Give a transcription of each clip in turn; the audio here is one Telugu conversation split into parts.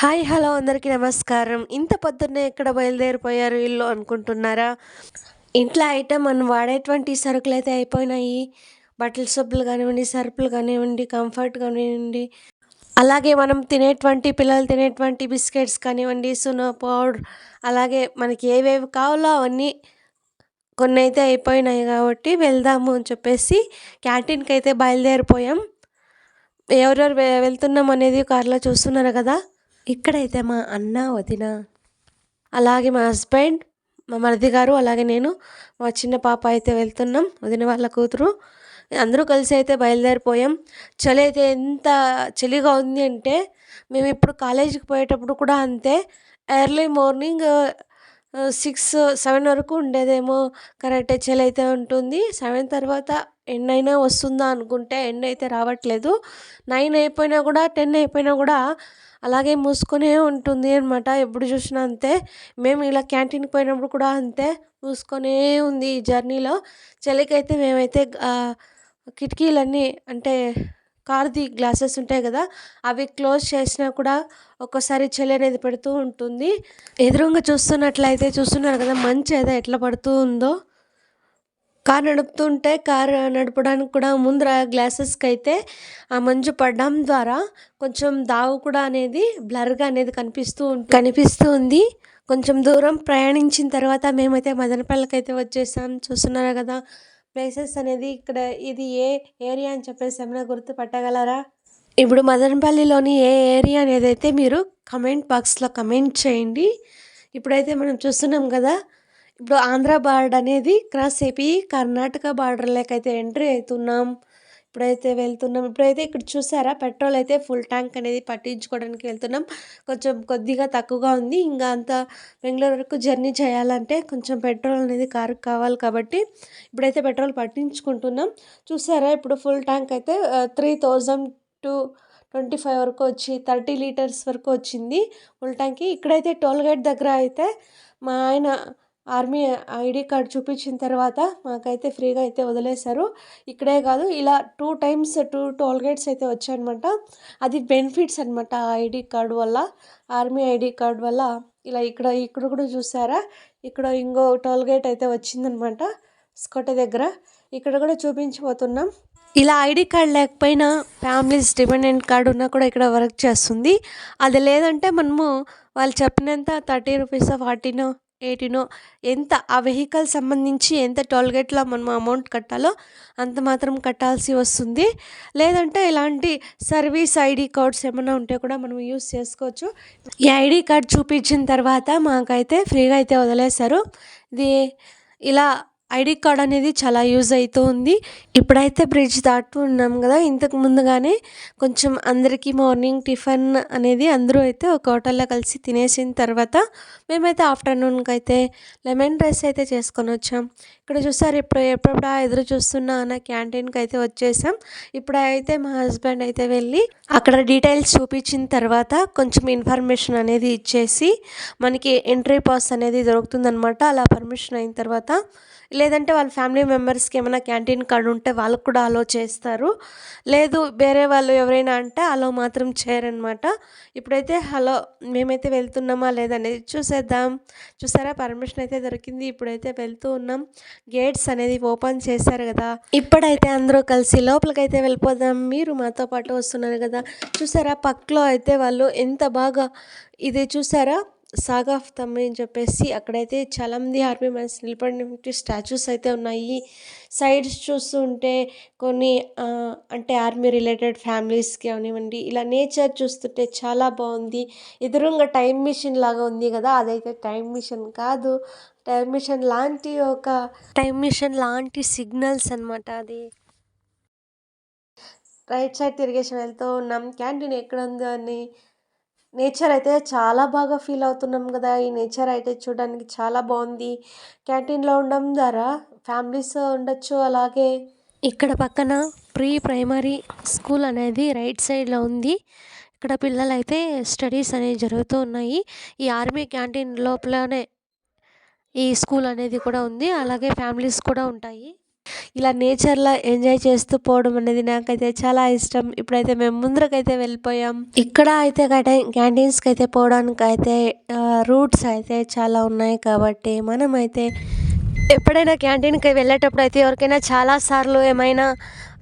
హాయ్ హలో అందరికీ నమస్కారం. ఇంత పొద్దున్నే ఎక్కడ బయలుదేరిపోయారు ఇల్లు అనుకుంటున్నారా? ఇంట్లో ఐటెం మనం వాడేటువంటి సరుకులు అయితే అయిపోయినాయి. బట్టల సబ్బులు కానివ్వండి సరుపులు కానివ్వండి కంఫర్ట్ కానివ్వండి. అలాగే మనం తినేటువంటి పిల్లలు తినేటువంటి బిస్కెట్స్ కానివ్వండి సునో పౌడర్ అలాగే మనకి ఏవేవి కావాలో అవన్నీ కొన్ని అయితే అయిపోయినాయి కాబట్టి వెళ్దాము అని చెప్పేసి క్యాంటీన్కి అయితే బయలుదేరిపోయాం. ఎవరెవరు వెళ్తున్నాం అనేది కార్లో చూస్తున్నారు కదా? ఇక్కడైతే మా అన్న వదిన అలాగే మా హస్బెండ్ మా మరిది గారు అలాగే నేను మా చిన్న పాప అయితే వెళ్తున్నాం వదిన వాళ్ళ కూతురు. అందరూ కలిసి అయితే బయలుదేరిపోయాం. చలి అయితే ఎంత చలిగా ఉంది అంటే మేము ఇప్పుడు కాలేజీకి పోయేటప్పుడు కూడా అంతే. ఎర్లీ మార్నింగ్ సిక్స్ సెవెన్ వరకు ఉండేదేమో. కరెక్ట్ చలి అయితే ఉంటుంది. సెవెన్ తర్వాత ఎండ్ అయినా వస్తుందా అనుకుంటే ఎండ్ అయితే రావట్లేదు. నైన్ అయిపోయినా కూడా టెన్ అయిపోయినా కూడా అలాగే మూసుకొనే ఉంటుంది అనమాట ఎప్పుడు చూసినా అంతే. మేము ఇలా క్యాంటీన్కి పోయినప్పుడు కూడా అంతే. మూసుకొనే ఉంది ఈ జర్నీలో. చలికైతే మేమైతే కిటికీలన్నీ అంటే కార్ది గ్లాసెస్ ఉంటాయి కదా అవి క్లోజ్ చేసినా కూడా ఒక్కోసారి చలి అనేది పెడుతూ ఉంటుంది. ఎదురుగా చూస్తున్నట్లయితే చూస్తున్నారు కదా మంచి ఏదో ఎట్లా పడుతూ ఉందో. కార్ నడుపుతుంటే కార్ నడపడానికి కూడా ముందర గ్లాసెస్కి అయితే ఆ మంచు పడడం ద్వారా కొంచెం దావు కూడా అనేది బ్లర్గా అనేది కనిపిస్తూ ఉం- కనిపిస్తూ ఉంది. కొంచెం దూరం ప్రయాణించిన తర్వాత మేమైతే మదనపల్లికి అయితే వచ్చేసాం. చూస్తున్నారు కదా ప్లేసెస్ అనేది ఇక్కడ ఇది ఏ ఏరియా అని చెప్పేసి ఏమైనా గుర్తుపట్టగలరా? ఇప్పుడు మదనపల్లిలోని ఏ ఏరియా అనేది అయితే మీరు కమెంట్ బాక్స్లో కమెంట్ చేయండి. ఇప్పుడైతే మనం చూస్తున్నాం కదా ఇప్పుడు ఆంధ్ర బార్డర్ అనేది క్రాస్ అయిపోయి కర్ణాటక బార్డర్ అయితే ఎంట్రీ అవుతున్నాం ఇప్పుడైతే వెళ్తున్నాం. ఇప్పుడైతే ఇక్కడ చూసారా పెట్రోల్ అయితే ఫుల్ ట్యాంక్ అనేది పట్టించుకోవడానికి వెళ్తున్నాం. కొంచెం కొద్దిగా తక్కువగా ఉంది. ఇంకా అంత బెంగళూరు వరకు జర్నీ చేయాలంటే కొంచెం పెట్రోల్ అనేది కారుకి కావాలి కాబట్టి ఇప్పుడైతే పెట్రోల్ పట్టించుకుంటున్నాం. చూసారా ఇప్పుడు ఫుల్ ట్యాంక్ అయితే three thousand two twenty five వరకు వచ్చి థర్టీ లీటర్స్ వరకు వచ్చింది ఫుల్ ట్యాంక్కి. ఇక్కడైతే టోల్ గేట్ దగ్గర అయితే మా ఆయన ఆర్మీ ఐడి కార్డ్ చూపించిన తర్వాత మాకైతే ఫ్రీగా అయితే వదిలేశారు. ఇక్కడే కాదు ఇలా two times two toll gates అయితే వచ్చాయన్నమాట. అది బెనిఫిట్స్ అనమాట ఆ ఐడి కార్డ్ వల్ల ఆర్మీ ఐడి కార్డ్ వల్ల. ఇలా ఇక్కడ ఇక్కడ కూడా చూసారా? ఇక్కడ ఇంకో టోల్ గేట్ అయితే వచ్చిందనమాట స్కోట దగ్గర. ఇక్కడ కూడా చూపించిపోతున్నాం ఇలా ఐడి కార్డ్ లేకపోయినా ఫ్యామిలీస్ డిపెండెంట్ కార్డు ఉన్నా కూడా ఇక్కడ వర్క్ చేస్తుంది. అది లేదంటే మనము వాళ్ళు చెప్పినంత థర్టీ రూపీస్ ఫార్టీనో ఎయిటీనో ఎంత ఆ వెహికల్ సంబంధించి ఎంత టోల్గేట్లో మనం అమౌంట్ కట్టాలో అంత మాత్రం కట్టాల్సి వస్తుంది. లేదంటే ఇలాంటి సర్వీస్ ఐడి కార్డ్స్ ఏమైనా ఉంటే కూడా మనం యూస్ చేసుకోవచ్చు. ఈ ఐడి కార్డ్ చూపించిన తర్వాత మాకైతే ఫ్రీగా అయితే వదిలేశారు. ఇది ఇలా ఐడి కార్డ్ అనేది చాలా యూజ్ అవుతూ ఉంది. ఇప్పుడైతే బ్రిడ్జ్ దాటుతూ ఉన్నాం కదా ఇంతకు ముందుగానే కొంచెం అందరికీ మార్నింగ్ టిఫిన్ అనేది అందరూ అయితే ఒక హోటల్లో కలిసి తినేసిన తర్వాత మేమైతే ఆఫ్టర్నూన్కి అయితే లెమన్ రైస్ అయితే చేసుకొని వచ్చాం. ఇక్కడ చూసారు ఇప్పుడు ఎప్పుడప్పుడు ఎదురు చూస్తున్నా అన్న క్యాంటీన్కి అయితే వచ్చేసాం ఇప్పుడైతే మా హస్బెండ్ అయితే వెళ్ళి అక్కడ డీటెయిల్స్ చూపించిన తర్వాత కొంచెం ఇన్ఫర్మేషన్ అనేది ఇచ్చేసి మనకి ఎంట్రీ పాస్ అనేది దొరుకుతుందనమాట అలా పర్మిషన్ అయిన తర్వాత లేదంటే వాళ్ళ ఫ్యామిలీ మెంబర్స్కి ఏమైనా క్యాంటీన్ కార్డు ఉంటే వాళ్ళకు కూడా అలో చేస్తారు. లేదు వేరే వాళ్ళు ఎవరైనా అంటే అలో మాత్రం చేయరనమాట. ఇప్పుడైతే హలో మేమైతే వెళ్తున్నామా లేదనేది చూసేద్దాం. చూసారా? పర్మిషన్ అయితే దొరికింది. ఇప్పుడైతే వెళ్తూ ఉన్నాం. గేట్స్ అనేది ఓపెన్ చేశారు కదా. ఇప్పుడైతే అందరూ కలిసి లోపలికైతే వెళ్ళిపోదాం. మీరు మాతో పాటు వస్తున్నారు కదా. చూసారా? పక్కలో అయితే వాళ్ళు ఎంత బాగా ఇది చూసారా? సాగ్ ఆఫ్ తమ్మి అని చెప్పేసి అక్కడైతే చాలా మంది ఆర్మీ మ్యాన్స్ నిలబడినటువంటి స్టాచ్యూస్ అయితే ఉన్నాయి. సైడ్స్ చూస్తుంటే కొన్ని అంటే ఆర్మీ రిలేటెడ్ ఫ్యామిలీస్కి అవనివ్వండి ఇలా నేచర్ చూస్తుంటే చాలా బాగుంది. ఎదురుగా టైం మిషన్ లాగా ఉంది కదా అదైతే టైం మిషన్ కాదు. టైం మిషన్ లాంటి ఒక టైం మిషన్ లాంటి సిగ్నల్స్ అనమాట అది. రైట్ సైడ్ తిరిగేసి వెళ్తూ ఉన్నాం. క్యాంటీన్ ఎక్కడ ఉందో అని నేచర్ అయితే చాలా బాగా ఫీల్ అవుతున్నాం కదా. ఈ నేచర్ అయితే చూడడానికి చాలా బాగుంది క్యాంటీన్లో ఉండడం ద్వారా ఫ్యామిలీస్ ఉండొచ్చు. అలాగే ఇక్కడ పక్కన ప్రీ ప్రైమరీ స్కూల్ అనేది రైట్ సైడ్లో ఉంది. ఇక్కడ పిల్లలు అయితే స్టడీస్ అనేవి జరుగుతూ ఉన్నాయి. ఈ ఆర్మీ క్యాంటీన్ లోపలనే ఈ స్కూల్ అనేది కూడా ఉంది. అలాగే ఫ్యామిలీస్ కూడా ఉంటాయి. ఇలా నేచర్‌లో ఎంజాయ్ చేస్తూ పోవడం అనేది నాకైతే చాలా ఇష్టం. ఇప్పుడైతే మేము ముందరకైతే వెళ్ళిపోయాం. ఇక్కడ అయితే క్యాంటీన్స్కి అయితే పోవడానికి అయితే రూట్స్ అయితే చాలా ఉన్నాయి కాబట్టి మనమైతే ఎప్పుడైనా క్యాంటీన్‌కి వెళ్ళేటప్పుడు అయితే ఎవరికైనా చాలా సార్లు ఏమైనా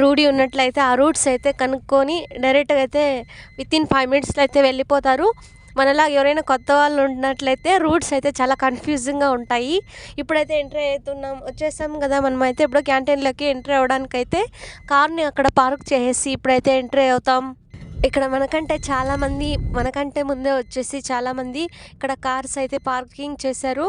రూఢి ఉన్నట్లయితే ఆ రూట్స్ అయితే కనుక్కొని డైరెక్ట్‌గా అయితే విత్ ఇన్ ఫైవ్ మినిట్స్‌లో అయితే వెళ్ళిపోతారు. మనలాగా ఎవరైనా కొత్త వాళ్ళు ఉన్నట్లయితే రూట్స్ అయితే చాలా కన్‌ఫ్యూజింగ్‌గా ఉంటాయి. ఇప్పుడైతే ఎంట్రీ అవుతున్నాం. వచ్చేసాం కదా! మనమైతే ఇప్పుడు క్యాంటీన్‌లోకి ఎంట్రీ అవ్వడానికైతే కార్‌ని అక్కడ పార్క్ చేసేసి ఇప్పుడైతే ఎంట్రీ అవుతాం. ఇక్కడ మనకంటే చాలామంది మనకంటే ముందే వచ్చేసి చాలామంది ఇక్కడ కార్స్ అయితే పార్కింగ్ చేశారు.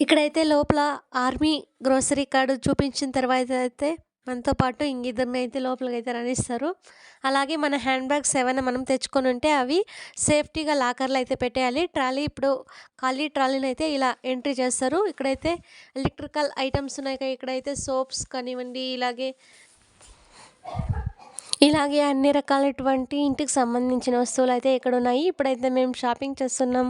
ఇక్కడైతే లోపల ఆర్మీ గ్రోసరీ కార్డు చూపించిన తర్వాత అయితే మనతో పాటు లోపలికి అయితే రానిస్తారు. అలాగే మన హ్యాండ్ బ్యాగ్స్ ఏవైనా మనం తెచ్చుకొని ఉంటే అవి సేఫ్టీగా లాకర్‌లో అయితే పెట్టేయాలి. ట్రాలీ ఇప్పుడు ఖాళీ ట్రాలీని అయితే ఇలా ఎంట్రీ చేస్తారు. ఇక్కడైతే ఎలక్ట్రికల్ ఐటమ్స్ ఉన్నాయి. క ఇక్కడైతే సోప్స్ కానివ్వండి ఇలాగే ఇలాగే అన్ని రకాలైనటువంటి ఇంటికి సంబంధించిన వస్తువులు అయితే ఇక్కడ ఉన్నాయి ఇప్పుడైతే మేము షాపింగ్ చేస్తున్నాం.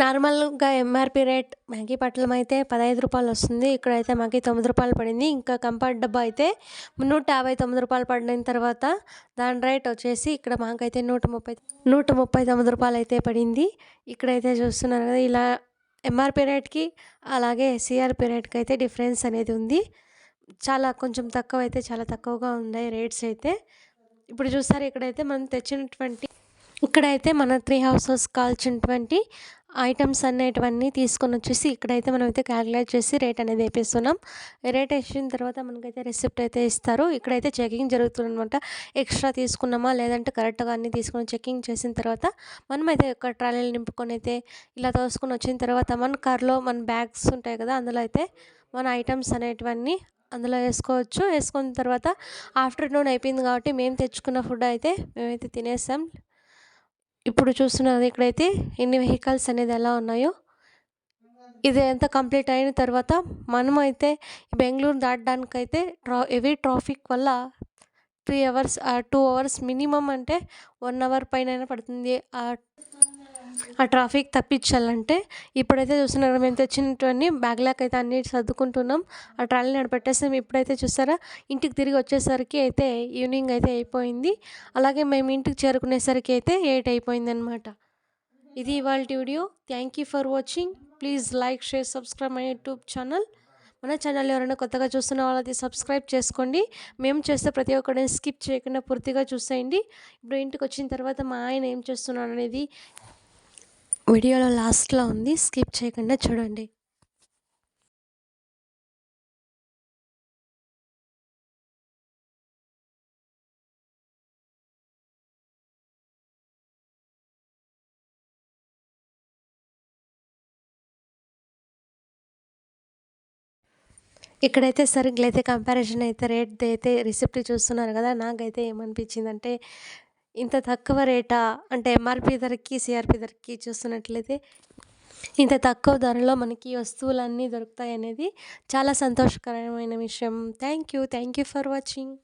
నార్మల్గా ఎంఆర్పి రేట్ మ్యాగీ పట్టలం అయితే పదహైదు రూపాయలు వస్తుంది. ఇక్కడైతే మాకు తొమ్మిది రూపాయలు పడింది. ఇంకా కంఫర్ట్ డబ్బా అయితే నూట యాభై తొమ్మిది రూపాయలు పడిన తర్వాత దాని రేట్ వచ్చేసి ఇక్కడ మాకైతే నూట ముప్పై నూట ముప్పై తొమ్మిది రూపాయలు అయితే పడింది. ఇక్కడైతే చూస్తున్నారు కదా ఇలా ఎంఆర్పి రేట్కి అలాగే సిఆర్పి రేట్కి అయితే డిఫరెన్స్ అనేది ఉంది. చాలా కొంచెం తక్కువ అయితే చాలా తక్కువగా ఉన్నాయి రేట్స్ అయితే. ఇప్పుడు చూస్తారు ఇక్కడైతే మనం తెచ్చినటువంటి ఇక్కడైతే మన త్రీ హౌసెస్ కాల్చినటువంటి ఐటమ్స్ అనేటివన్నీ తీసుకొని వచ్చేసి ఇక్కడైతే మనమైతే క్యాలిక్యులేట్ చేసి రేట్ అనేది వేపిస్తున్నాం. రేట్ వేసిన తర్వాత మనకైతే రిసిప్ట్ అయితే ఇస్తారు. ఇక్కడైతే చెకింగ్ జరుగుతుందనమాట ఎక్స్ట్రా తీసుకున్నామా లేదంటే కరెక్ట్గా అన్నీ తీసుకొని చెకింగ్ చేసిన తర్వాత మనమైతే ఒక ట్రాలీలు నింపుకొని అయితే ఇలా తోసుకొని వచ్చిన తర్వాత మన కార్లో మన బ్యాగ్స్ ఉంటాయి కదా అందులో అయితే మన ఐటమ్స్ అనేటివన్నీ అందులో వేసుకోవచ్చు. వేసుకున్న తర్వాత ఆఫ్టర్నూన్ అయిపోయింది కాబట్టి మేము తెచ్చుకున్న ఫుడ్ అయితే మేమైతే తినేసాం. ఇప్పుడు చూస్తున్నది ఇక్కడైతే ఎన్ని వెహికల్స్ అనేది ఎలా ఉన్నాయో. ఇది ఎంత కంప్లీట్ అయిన తర్వాత మనం అయితే బెంగళూరు దాటడానికైతే ట్రా హెవీ ట్రాఫిక్ వల్ల three hours two hours minimum అంటే వన్ అవర్ పైన పడుతుంది. ఆ ట్రాఫిక్ తప్పించాలంటే ఇప్పుడైతే చూస్తున్నారు మేము తెచ్చినటువంటి బ్యాగ్లాక్ అయితే అన్ని సర్దుకుంటున్నాం. ఆ ట్రాలీ నడిపెట్టేస్తాం ఇప్పుడైతే చూసారా ఇంటికి తిరిగి వచ్చేసరికి అయితే ఈవినింగ్ అయితే అయిపోయింది. అలాగే మేము ఇంటికి చేరుకునేసరికి అయితే ఎయిట్ అయిపోయింది అనమాట ఇది ఇవాళ video. Thank you for watching. Please like share subscribe my YouTube channel. మన ఛానల్ ఎవరైనా కొత్తగా చూస్తున్న వాళ్ళది సబ్స్క్రైబ్ చేసుకోండి. మేము చేస్తే ప్రతి ఒక్కరిని స్కిప్ చేయకుండా పూర్తిగా చూసేయండి. ఇప్పుడు ఇంటికి వచ్చిన తర్వాత మా ఆయన ఏం చేస్తున్నాడు అనేది వీడియోలో లాస్ట్లో ఉంది. స్కిప్ చేయకుండా చూడండి. ఇక్కడైతే సరిగ్గా అయితే కంపారిజన్ అయితే రేట్ అయితే రిసిప్ట్ చూస్తున్నారు కదా. నాకైతే ఏమనిపించిందంటే ఇంత తక్కువ రేటా? అంటే ఎంఆర్పి ధరకి సిఆర్పి ధరకి చూస్తున్నట్లయితే ఇంత తక్కువ ధరలో మనకి వస్తువులన్నీ దొరుకుతాయి అనేది చాలా సంతోషకరమైన విషయం. Thank you thank you for watching